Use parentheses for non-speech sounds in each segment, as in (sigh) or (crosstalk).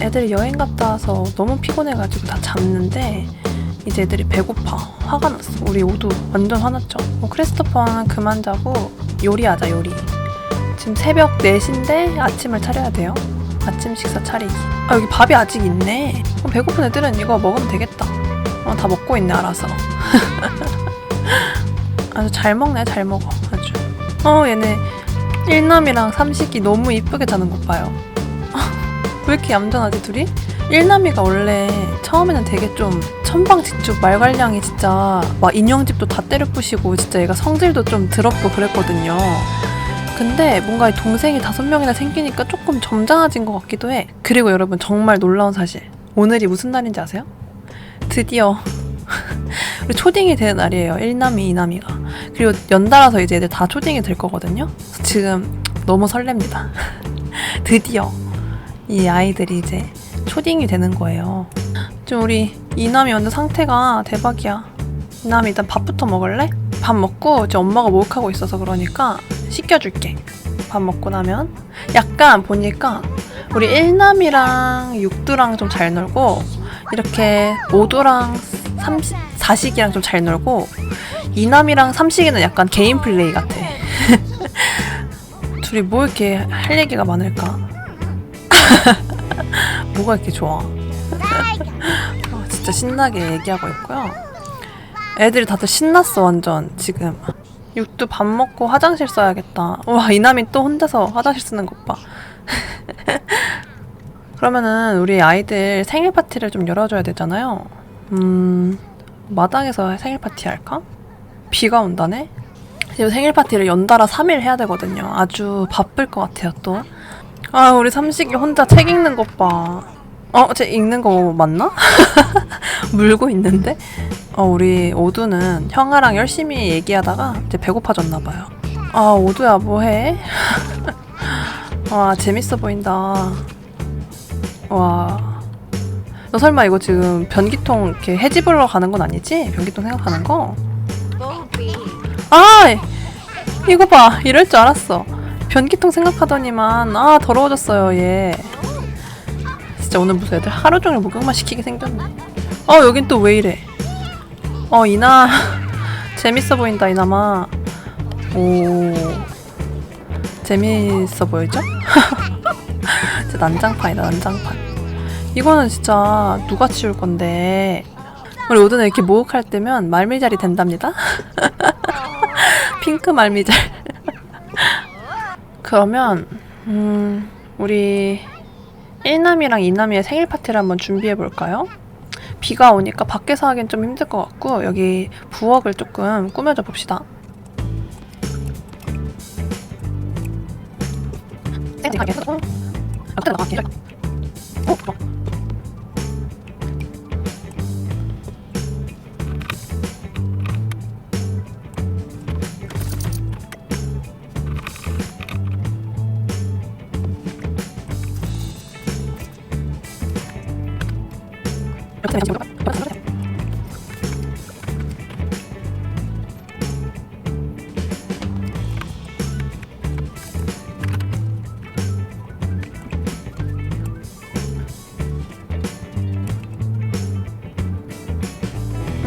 애들이 여행 갔다 와서 너무 피곤해가지고 다 잤는데 이제 애들이 배고파. 화가 났어. 우리 모두 완전 화났죠. 뭐 크리스토퍼는 그만 자고 요리하자 요리. 지금 새벽 4시인데 아침을 차려야 돼요. 아침 식사 차리기. 아 여기 밥이 아직 있네. 그럼 배고픈 애들은 이거 먹으면 되겠다. 어, 다 먹고 있네 알아서. (laughs) 아주 잘 먹네 잘 먹어 아주. 어 얘네. 일남이랑 삼식이 너무 이쁘게 자는 것 봐요 왜 이렇게 얌전하지 둘이? 일남이가 원래 처음에는 되게 좀 천방지축 말괄량이 진짜 막 인형집도 다 때려 부시고 진짜 얘가 성질도 좀 더럽고 그랬거든요. 근데 뭔가 이 동생이 다섯 명이나 생기니까 조금 점잖아진 것 같기도 해. 그리고 여러분 정말 놀라운 사실. 오늘이 무슨 날인지 아세요? 드디어 (laughs) 우리 초딩이 되는 날이에요. 일남이, 이남이가. 그리고 연달아서 이제 애들 다 초딩이 될 거거든요. 지금 너무 설렙니다. (laughs) 드디어 이 아이들이 이제 초딩이 되는 거예요. 좀 우리 이남이 완전 상태가 대박이야. 이남이 일단 밥부터 먹을래? 밥 먹고 이제 엄마가 목욕하고 있어서 그러니까 씻겨줄게. 밥 먹고 나면 약간 보니까 우리 일남이랑 육두랑 좀 잘 놀고 이렇게 오두랑 삼식, 사식이랑 좀 잘 놀고 이남이랑 삼식이는 약간 개인 플레이 같아. (laughs) 둘이 뭐 이렇게 할 얘기가 많을까? (laughs) 뭐가 이렇게 좋아? 어, 진짜 신나게 얘기하고 있고요. 애들이 다들 신났어 완전 지금. 육두 밥 먹고 화장실 써야겠다. 와 이남이 또 혼자서 화장실 쓰는 것 봐. (laughs) 그러면은 우리 아이들 생일 파티를 좀 열어줘야 되잖아요. 음 마당에서 생일 파티 할까? 비가 온다네. 지금 생일 파티를 연달아 3일 해야 되거든요. 아주 바쁠 것 같아요 또. 아 우리 삼식이 혼자 책 읽는 것 봐. 어, 쟤 읽는 거 맞나? (laughs) 물고 있는데? 어, 우리 오두는 형아랑 열심히 얘기하다가 이제 배고파졌나 봐요. 아, 오두야 뭐해? (laughs) 와, 재밌어 보인다. 와. 너 설마 이거 지금 변기통 이렇게 해집으러 가는 건 아니지? 변기통 생각하는 거? 아! 이거 봐. 이럴 줄 알았어. 변기통 생각하더니만 아 더러워졌어요 얘. 진짜 오늘 무슨 애들 하루 종일 목욕만 시키게 생겼네. 어 여긴 또 왜 이래? 어 이나. (laughs) 재밌어 보인다 이나마. 오. 재밌어 보이죠? (laughs) 진짜 난장판이다 난장판. 이거는 진짜 누가 치울 건데? 우리 오드는 이렇게 목욕할 때면 말미잘이 된답니다. (laughs) 핑크 말미잘 그러면 음, 우리 1남이랑 2남이의 생일 파티를 한번 준비해 볼까요? 비가 오니까 밖에서 하긴 좀 힘들 것 같고 여기 부엌을 조금 꾸며줘 봅시다.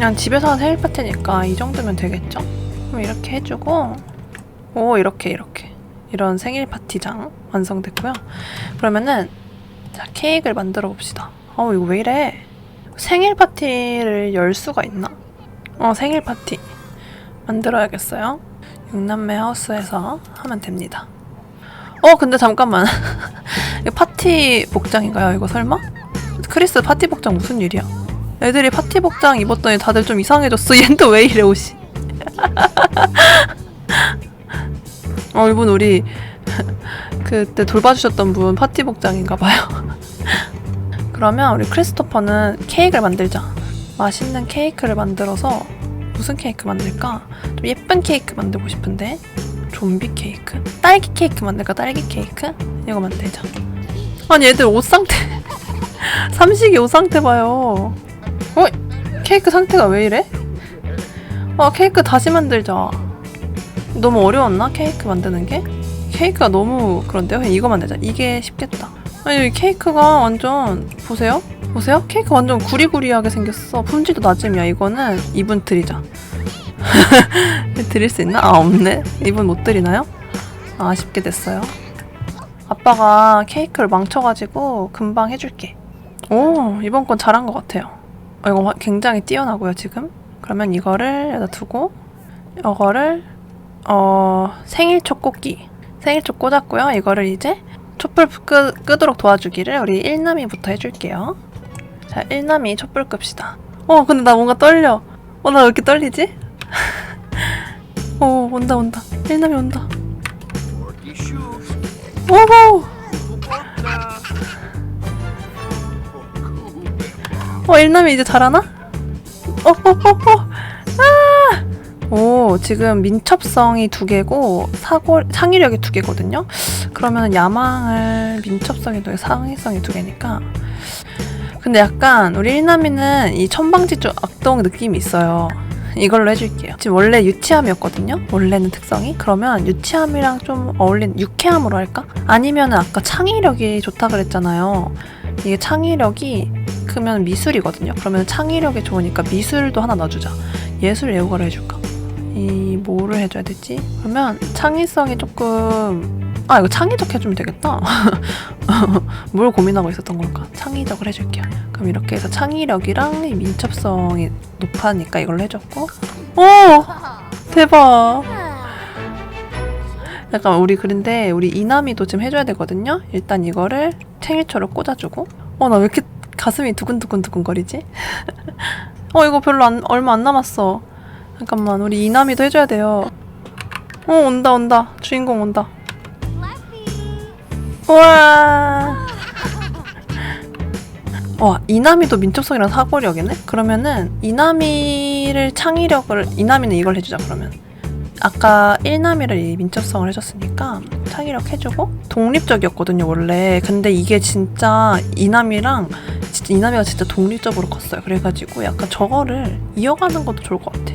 그냥 집에서 생일 파티니까 이 정도면 되겠죠? 그럼 이렇게 해주고 오 이렇게 이렇게 이런 생일 파티장 완성됐고요. 그러면은 자 케이크를 만들어 봅시다. 어 이거 왜 이래? 생일 파티를 열 수가 있나? 어 생일 파티 만들어야겠어요. 육남매 하우스에서 하면 됩니다. 어 근데 잠깐만 (laughs) 파티 복장인가요? 이거 설마? 크리스 파티 복장 무슨 일이야? 애들이 파티 복장 입었더니 다들 좀 이상해졌어. (laughs) 얘는 또왜 이래 옷이? (laughs) 어 이분 우리 (laughs) 그때 돌봐주셨던 분 파티 복장인가 봐요. 그러면 우리 크리스토퍼는 케이크를 만들자. 맛있는 케이크를 만들어서 무슨 케이크 만들까? 좀 예쁜 케이크 만들고 싶은데 좀비 케이크? 딸기 케이크 만들까? 딸기 케이크? 이거 만들자. 아니 얘들 옷 상태 삼식이 옷 상태 봐요. 어? 케이크 상태가 왜 이래? 아 케이크 다시 만들자. 너무 어려웠나? 케이크 만드는 게? 케이크가 너무 그런데요? 그냥 이거 만들자. 이게 쉽겠다. 아니 이 케이크가 완전 보세요 보세요 케이크 완전 구리구리하게 생겼어 품질도 낮음이야 이거는 이분 드리자 (laughs) 드릴 수 있나? 아 없네 이분 못 드리나요? 아, 아쉽게 됐어요 아빠가 케이크를 망쳐가지고 금방 해줄게 오 이번 건 잘한 것 같아요 어, 이거 화- 굉장히 뛰어나고요 지금. 그러면 이거를 여기다 두고 이거를 어 생일 촉꽂기. 생일 촉 꽂았고요. 이거를 이제 촛불 끄, 끄도록 도와주기를 우리 일남이부터 해줄게요. 자 일남이 촛불 끕시다. 어 근데 나 뭔가 떨려. 어 나 왜 이렇게 떨리지? 오 (laughs) 온다 온다. 일남이 온다. 오호 어 일남이 이제 잘하나? 어 어 어 어 아! 오 지금 민첩성이 두 개고 사고 창의력이 두 개거든요. 그러면 야망을 민첩성이 두 개, 상의성이 두 개니까. 근데 약간 우리 일남이는 이 천방지 쪽 악동 느낌이 있어요. 이걸로 해줄게요. 지금 원래 유치함이었거든요. 원래는 특성이. 그러면 유치함이랑 좀 어울리는 유쾌함으로 할까? 아니면은 아까 창의력이 좋다 그랬잖아요. 이게 창의력이 크면 미술이거든요. 그러면 창의력이 좋으니까 미술도 하나 넣어주자. 예술 애호가를 해줄까? 이 뭐를 해줘야 되지? 그러면 창의성이 조금 아 이거 창의적 해주면 되겠다. (laughs) 뭘 고민하고 있었던 걸까? 창의적을 해줄게요. 그럼 이렇게 해서 창의력이랑 이 민첩성이 높아니까 이걸로 해줬고, 오 대박. 약간 우리 그런데 우리 이남이도 좀 해줘야 되거든요. 일단 이거를 생일초를 꽂아주고. 어 나 왜 이렇게 가슴이 두근두근 두근 거리지? (laughs) 어 이거 별로 안, 얼마 안 남았어. 잠깐만 우리 이남이도 해줘야 돼요. 어 온다 온다 주인공 온다. 우와. (laughs) 와 이남이도 민첩성이랑 사고력이네? 그러면은 이남이를 창의력을 이남이는 이걸 해주자 그러면 아까 일남이를 이 민첩성을 해줬으니까 창의력 해주고 독립적이었거든요 원래. 근데 이게 진짜 이남이랑 진짜 이남이가 진짜 독립적으로 컸어요. 그래가지고 약간 저거를 이어가는 것도 좋을 것 같아.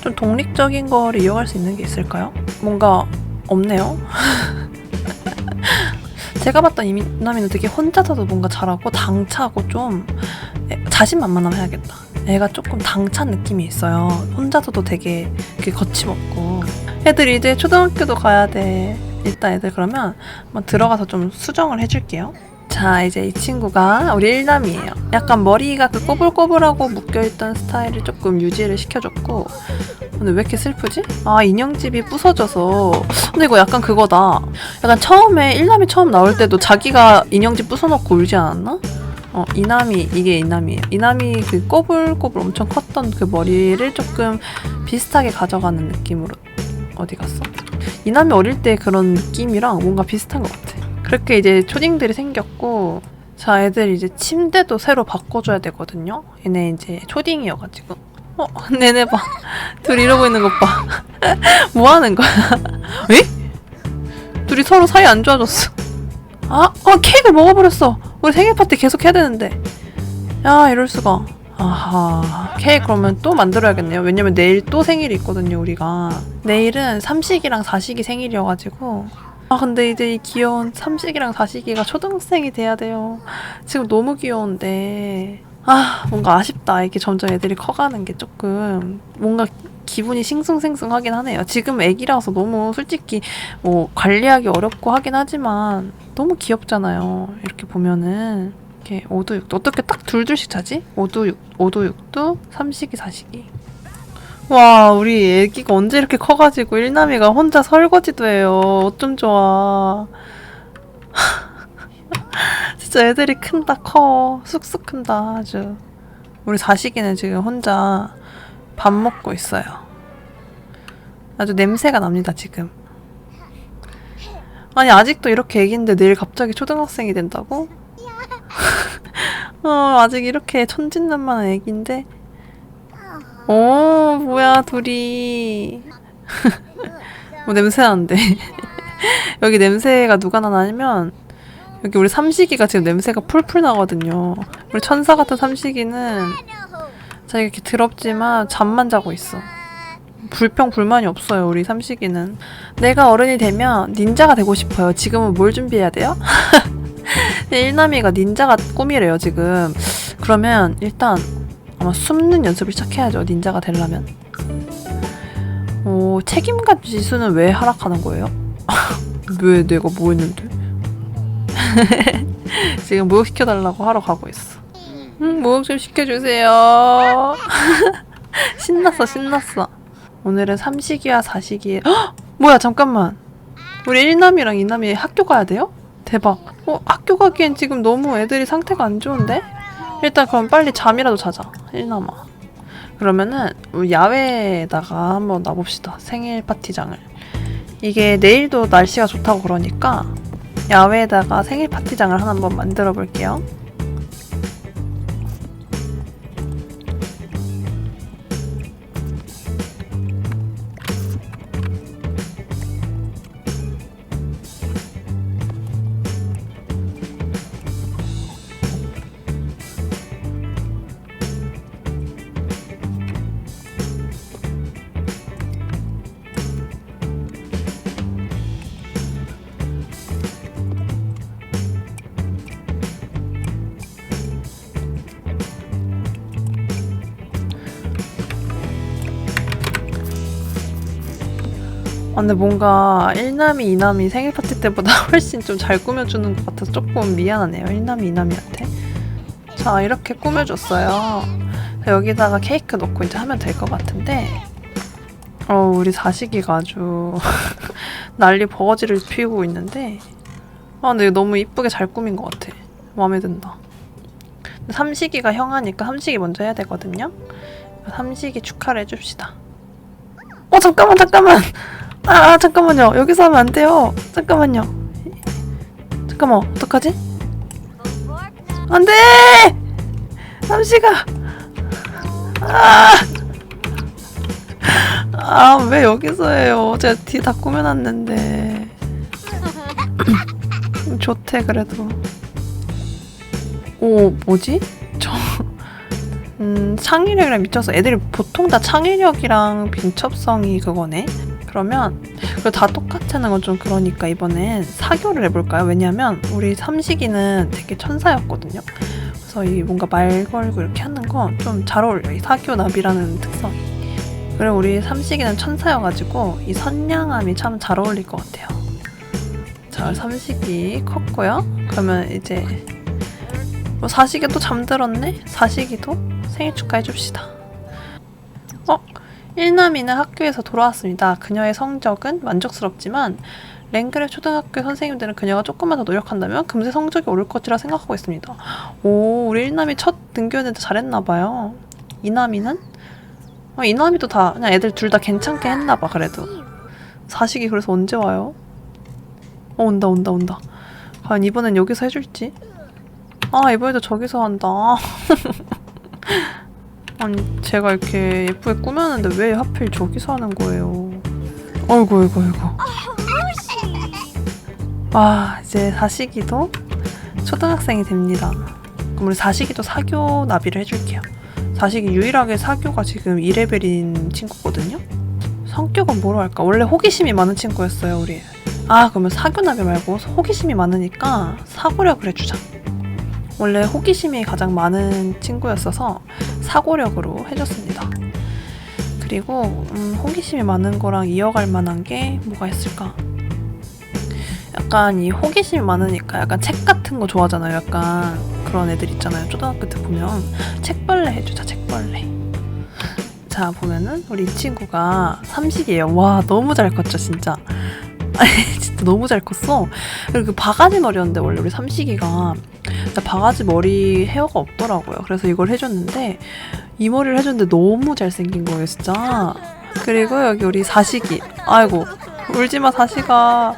좀 독립적인 거를 이어갈 수 있는 게 있을까요? 뭔가 없네요. (laughs) 제가 봤던 이남이는 되게 혼자서도 뭔가 잘하고 당차고 좀 에, 자신만만하면 해야겠다 애가 조금 당찬 느낌이 있어요. 혼자서도 되게 거침없고. 애들 이제 초등학교도 가야 돼 일단 애들 그러면 한번 들어가서 좀 수정을 해줄게요. 자 이제 이 친구가 우리 일남이에요. 약간 머리가 그 꼬불꼬불하고 묶여있던 스타일을 조금 유지를 시켜줬고. 근데 왜 이렇게 슬프지? 아 인형집이 부서져서. 근데 이거 약간 그거다. 약간 처음에 일남이 처음 나올 때도 자기가 인형집 부숴놓고 울지 않았나? 어 이남이 이게 이남이에요. 이남이 그 꼬불꼬불 엄청 컸던 그 머리를 조금 비슷하게 가져가는 느낌으로 어디 갔어? 이남이 어릴 때 그런 느낌이랑 뭔가 비슷한 것 같아. 그렇게 이제 초딩들이 생겼고 자 애들 이제 침대도 새로 바꿔줘야 되거든요. 얘네 이제 초딩이어가지고. 어 (laughs) 내내 봐. 둘 이러고 있는 것 봐. (laughs) 뭐 하는 거야? 에? 둘이 서로 사이 안 좋아졌어 아, 어 케이크 먹어버렸어. 우리 생일 파티 계속 해야 되는데. 야 이럴 수가. 아하. 케이크 그러면 또 만들어야겠네요. 왜냐면 내일 또 생일이 있거든요 우리가. 내일은 삼식이랑 사식이 생일이어가지고. 아 근데 이제 이 귀여운 삼식이랑 사식이가 초등생이 돼야 돼요. 지금 너무 귀여운데. 아 뭔가 아쉽다. 이게 점점 애들이 커가는 게 조금. 뭔가 기분이 싱숭생숭하긴 하네요. 지금 애기라서 너무 솔직히 뭐 관리하기 어렵고 하긴 하지만 너무 귀엽잖아요. 이렇게 보면은. 이렇게 오두육두 어떻게 딱 둘둘씩 자지? 오두육 오두육두 삼식이 사식이. 와 우리 애기가 언제 이렇게 커가지고 일남이가 혼자 설거지도 해요. 어쩜 좋아. (laughs) 진짜 애들이 큰다 커. 쑥쑥 큰다 아주. 우리 사식이는 지금 혼자 밥 먹고 있어요. 아주 냄새가 납니다 지금. 아니 아직도 이렇게 애기인데 내일 갑자기 초등학생이 된다고? (laughs) 어 아직 이렇게 천진난만한 애기인데? 오 뭐야 둘이. (laughs) 뭐 냄새 나는데. (laughs) 여기 냄새가 누가 아니면 여기 우리 삼식이가 지금 냄새가 풀풀 나거든요. 우리 천사 같은 삼식이는 자기가 이렇게 더럽지만 잠만 자고 있어 불평 불만이 없어요 우리 삼식이는 내가 어른이 되면 닌자가 되고 싶어요 지금은 뭘 준비해야 돼요? (laughs) 일남이가 닌자가 꿈이래요 지금. 그러면 일단 아마 숨는 연습을 시작해야죠 닌자가 되려면. 오 책임감 지수는 왜 하락하는 거예요? (laughs) 왜 내가 뭐 했는데? (laughs) 지금 목욕 시켜달라고 하러 가고 있어. 음, 목욕 좀 시켜주세요. (laughs) 신났어, 신났어. 오늘은 삼식이와 사식이. 헉! 뭐야, 잠깐만. 우리 1남이랑 2남이 학교 가야 돼요? 대박. 어, 학교 가기엔 지금 너무 애들이 상태가 안 좋은데? 일단 그럼 빨리 잠이라도 자자. 1남아. 그러면은 야외에다가 한번 놔봅시다. 생일 파티장을. 이게 내일도 날씨가 좋다고 그러니까 야외에다가 생일 파티장을 하나 한번 만들어 볼게요. 아, 근데 뭔가 1남이 2남이 생일 파티 때보다 (laughs) 훨씬 좀 잘 꾸며주는 것 같아서 조금 미안하네요. 1남이 2남이한테. 자, 이렇게 꾸며줬어요. 여기다가 케이크 넣고 이제 하면 될 것 같은데, 어, 우리 사식이가 아주 (laughs) 난리 버거지를 피우고 있는데, 아, 근데 너무 이쁘게 잘 꾸민 것 같아. 마음에 든다. 삼식이가 형아니까 삼식이 먼저 해야 되거든요. 삼식이 축하를 해줍시다. 어, 잠깐만, 잠깐만! 아, 잠깐만요. 여기서 하면 안 돼요. 잠깐만요. 잠깐만, 어떡하지? 안 돼! 삼시가! 아! 아, 왜 여기서 해요? 제가 뒤 다 꾸며놨는데. 음, 좋대, 그래도. 오, 뭐지? 저, 음, 창의력이랑 미쳐서 애들이 보통 다 창의력이랑 민첩성이 그거네? 그러면 다 똑같다는 건 좀 그러니까 이번엔 사교를 해볼까요? 왜냐면 우리 삼식이는 되게 천사였거든요. 그래서 이 뭔가 말 걸고 이렇게 하는 건 좀 잘 어울려요. 이 사교 나비라는 특성이. 그리고 우리 삼식이는 천사여가지고 이 선량함이 참 잘 어울릴 것 같아요. 자, 삼식이 컸고요. 그러면 이제 뭐 사식이 또 잠들었네? 사식이도 생일 축하해 줍시다. 어? 일남이는 학교에서 돌아왔습니다. 그녀의 성적은 만족스럽지만 랭그랩 초등학교 선생님들은 그녀가 조금만 더 노력한다면 금세 성적이 오를 것이라 생각하고 있습니다. 오, 우리 일남이 첫 등교했는데 잘했나봐요. 이남이는? 어, 이남이도 다 그냥 애들 둘 다 괜찮게 했나봐 그래도. 사식이 그래서 언제 와요? 어 온다 온다 온다. 과연 이번엔 여기서 해줄지? 아 이번에도 저기서 한다. (laughs) 아니 제가 이렇게 예쁘게 꾸몄는데 왜 하필 저기서 하는 거예요? 어이구 어이구 어이구. 아 이제 사식이도 초등학생이 됩니다. 그럼 우리 사식이도 사교 나비를 해줄게요. 사식이 유일하게 사교가 지금 2레벨인 친구거든요. 성격은 뭐로 할까? 원래 호기심이 많은 친구였어요 우리. 아 그러면 사교 나비 말고 호기심이 많으니까 사고력을 해주자. 원래 호기심이 가장 많은 친구였어서 사고력으로 해줬습니다. 그리고 음, 호기심이 많은 거랑 이어갈 만한 게 뭐가 있을까? 약간 이 호기심이 많으니까 약간 책 같은 거 좋아하잖아요. 약간 그런 애들 있잖아요. 초등학교 때 보면 책벌레 해주자. 책벌레. 자 보면은 우리 이 친구가 삼식이에요. 와 너무 잘 컸죠 진짜. (laughs) 진짜 너무 잘 컸어. 그리고 그 바가지 머리였는데 원래 우리 삼식이가 바가지 머리 헤어가 없더라고요. 그래서 이걸 해줬는데 이 머리를 해줬는데 너무 잘생긴 거예요, 진짜. 그리고 여기 우리 사식이. 아이고 울지마 사식아.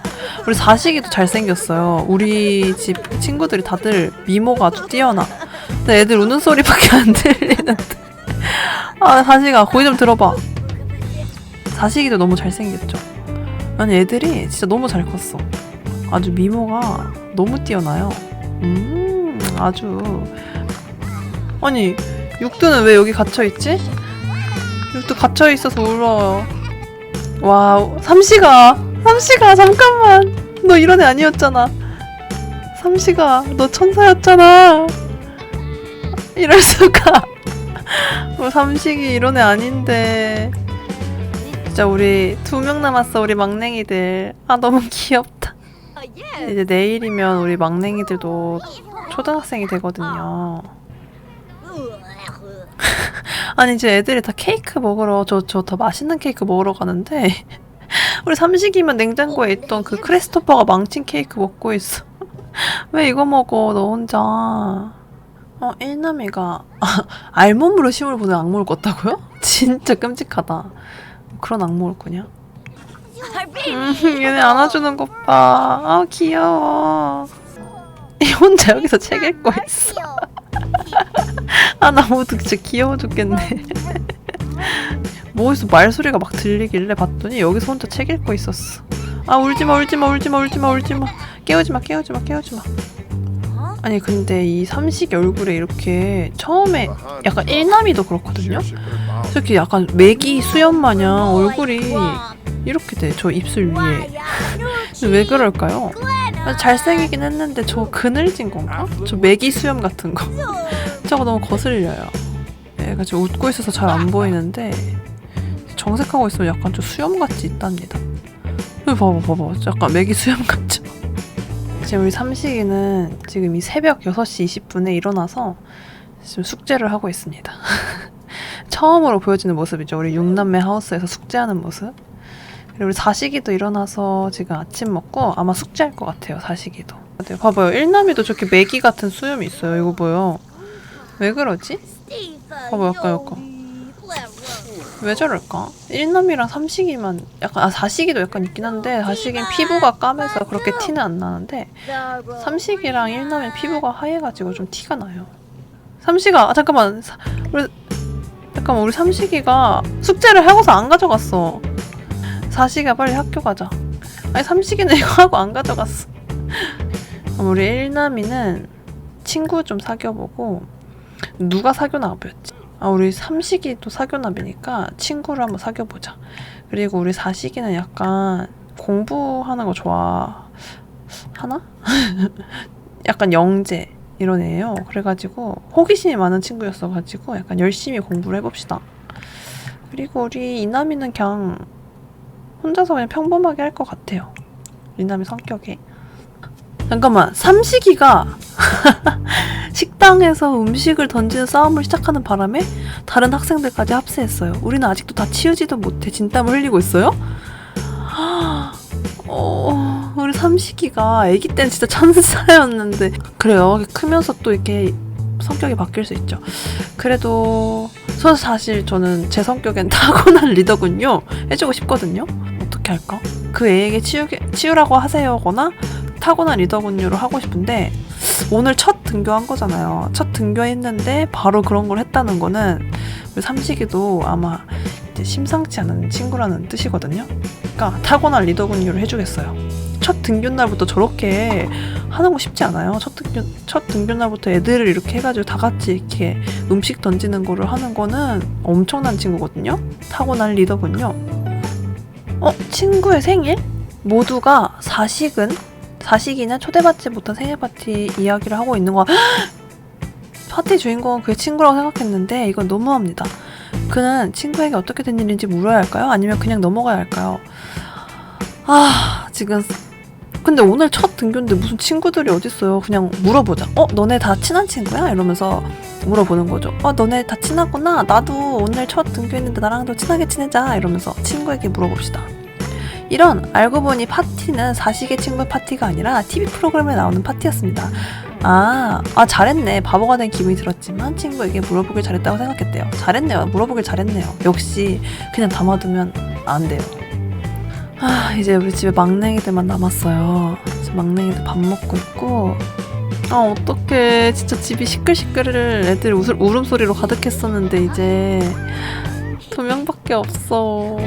우리 사식이도 잘생겼어요. 우리 집 친구들이 다들 미모가 아주 뛰어나. 근데 애들 우는 소리밖에 안 들리는데. 아 사식아 거기 좀 들어봐. 사식이도 너무 잘생겼죠. 아니 애들이 진짜 너무 잘 컸어. 아주 미모가 너무 뛰어나요. 음, 아주. 아니, 육두는 왜 여기 갇혀있지? 육두 갇혀있어서 울어요. 와, 삼시가, 삼시가, 잠깐만. 너 이런 애 아니었잖아. 삼시가 너 천사였잖아. 이럴 수가. 우리 (laughs) 삼식이 이런 애 아닌데. 진짜 우리 두 명 남았어 우리 막냉이들. 아 너무 귀엽다. 이제 내일이면 우리 막냉이들도 초등학생이 되거든요. (laughs) 아니 이제 애들이 다 케이크 먹으러 저 저 더 맛있는 케이크 먹으러 가는데 (laughs) 우리 삼식이면 냉장고에 있던 그 크리스토퍼가 망친 케이크 먹고 있어. (laughs) 왜 이거 먹어 너 혼자? 어 일남이가 아, 알몸으로 시험을 보는 악몽을 꿨다고요? 진짜 끔찍하다. 그런 악몽을 꾸냐? 음, 얘네 안아주는 것 봐. 아 귀여워. 이 혼자 여기서 책 읽고 있어. 아 나 모두 진짜 귀여워 죽겠네. 뭐에서 말소리가 막 들리길래 봤더니 여기서 혼자 책 읽고 있었어. 아 울지마 울지마 울지마 울지마 울지마 깨우지마 깨우지마 깨우지마. 아니 근데 이 삼식이 얼굴에 이렇게 처음에 약간 일남이도 그렇거든요. 저렇게 약간 메기 수염 마냥 얼굴이 이렇게 돼. 저 입술 위에. 왜 그럴까요? 아, 잘생기긴 했는데 저 그늘진 건가? 저 메기 수염 같은 거. (laughs) 저거 너무 거슬려요. 얘가 지금 웃고 있어서 잘 안 보이는데 정색하고 있으면 약간 좀 수염 같이 있답니다. 여기 봐봐 봐봐 약간 메기 수염 (laughs) 같죠? 지금 우리 삼식이는 지금 이 새벽 6시 20분에 일어나서 지금 숙제를 하고 있습니다. (laughs) 처음으로 보여지는 모습이죠. 우리 육남매 하우스에서 숙제하는 모습. 그리고 우리 사식이도 일어나서 지금 아침 먹고 아마 숙제할 것 같아요. 사식이도. 네, 봐봐요. 일남이도 저렇게 메기 같은 수염이 있어요. 이거 보여. 왜 그러지? 봐봐 약간 약간 왜 저럴까? 일남이랑 삼식이만 약간 아 사식이도 약간 있긴 한데 사식이는 피부가 까매서 그렇게 티는 안 나는데 삼식이랑 일남이 피부가 하얘가지고 좀 티가 나요. 삼식아 아, 잠깐만 사, 우리 잠깐만 우리 삼식이가 숙제를 하고서 안 가져갔어. 사식아 빨리 학교 가자. 아니 삼식이는 이거 하고 안 가져갔어. 우리 일남이는 친구 좀 사귀어보고 누가 사귀어나보였지? 아 우리 삼식이도 사귀어나보니까 친구를 한번 사귀어보자. 그리고 우리 사식이는 약간 공부하는 거 좋아 하나? (laughs) 약간 영재 이런 애예요. 그래가지고 호기심이 많은 친구였어가지고 약간 열심히 공부를 해봅시다. 그리고 우리 이남이는 그냥 혼자서 그냥 평범하게 할 것 같아요. 이남이 성격에. 잠깐만 삼식이가 (laughs) 식당에서 음식을 던지는 싸움을 시작하는 바람에 다른 학생들까지 합세했어요. 우리는 아직도 다 치우지도 못해 진땀을 흘리고 있어요? (gasps) 어, 우리 삼식이가 아기 때는 진짜 천사였는데 그래요. 크면서 또 이렇게 성격이 바뀔 수 있죠. 그래도 저 사실 저는 제 성격엔 타고난 (laughs) 리더군요. 해주고 싶거든요. 어떻게 할까? 그 애에게 치우게, 치우라고 하세요거나 타고난 리더군요로 하고 싶은데 오늘 첫 등교한 거잖아요. 첫 등교했는데 바로 그런 걸 했다는 거는 삼식이도 아마 이제 심상치 않은 친구라는 뜻이거든요. 그러니까 타고난 리더군요를 해주겠어요. 첫 등교 날부터 저렇게 하는 거 쉽지 않아요. 첫 등교 첫 등교 날부터 애들을 이렇게 해가지고 다 같이 이렇게 음식 던지는 거를 하는 거는 엄청난 친구거든요. 타고난 리더군요. 어 친구의 생일? 모두가 사식은 사식이나 초대받지 못한 생일 파티 이야기를 하고 있는 거. (gasps) 파티 주인공은 그의 친구라고 생각했는데 이건 너무합니다. 그는 친구에게 어떻게 된 일인지 물어야 할까요? 아니면 그냥 넘어가야 할까요? 아 지금 근데 오늘 첫 등교인데 무슨 친구들이 어딨어요? 그냥 물어보자. 어 너네 다 친한 친구야? 이러면서 물어보는 거죠. 어 너네 다 친하구나. 나도 오늘 첫 등교했는데 나랑도 친하게 지내자. 이러면서 친구에게 물어봅시다. 이런 알고 보니 파티는 사식의 친구 파티가 아니라 TV 프로그램에 나오는 파티였습니다. 아, 아 잘했네. 바보가 된 기분이 들었지만 친구에게 물어보길 잘했다고 생각했대요. 잘했네요. 물어보길 잘했네요. 역시 그냥 담아두면 안 돼요. 아, 이제 우리 집에 막냉이들만 남았어요. 막냉이들 밥 먹고 있고. 아, 어떡해. 진짜 집이 시끌시끌 애들 웃을, 울음소리로 가득했었는데 이제 두 명밖에 없어.